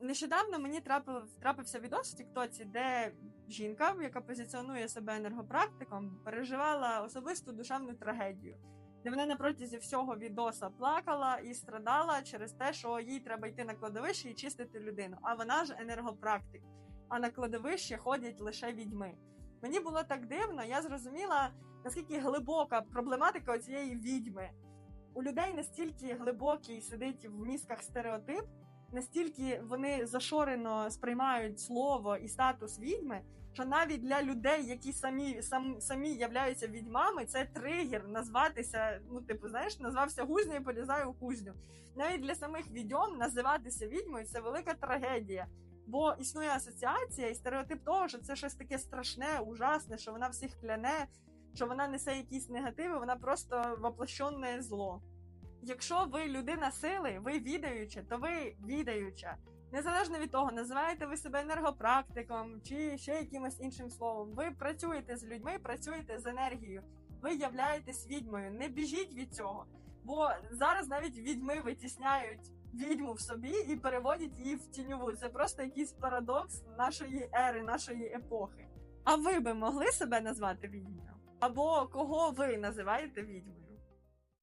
Нещодавно мені трапив, трапився відос в Тіктоці, де жінка, яка позиціонує себе енергопрактиком, переживала особисту душевну трагедію, де вона на протязі всього відоса плакала і страдала через те, що їй треба йти на кладовище і чистити людину. А вона ж енергопрактик. А на кладовище ходять лише відьми. Мені було так дивно, я зрозуміла, наскільки глибока проблематика цієї відьми. У людей настільки глибокий сидить в мізках стереотип, настільки вони зашорено сприймають слово і статус відьми, що навіть для людей, які самі сам, самі являються відьмами, це тригер назватися. Ну, типу, знаєш, назвався гузню і полізаю у кузню. Навіть для самих відьом називатися відьмою це велика трагедія. Бо існує асоціація і стереотип того, що це щось таке страшне, ужасне, що вона всіх кляне, що вона несе якісь негативи, вона просто воплощенне зло. Якщо ви людина сили, ви відаюча, то ви відаюча. Незалежно від того, називаєте ви себе енергопрактиком чи ще якимось іншим словом. Ви працюєте з людьми, працюєте з енергією. Ви являєтесь відьмою. Не біжіть від цього. Бо зараз навіть відьми витісняють відьму в собі і переводять її в тіньову. Це просто якийсь парадокс нашої ери, нашої епохи. А ви би могли себе назвати відьмою? Або кого ви називаєте відьмою?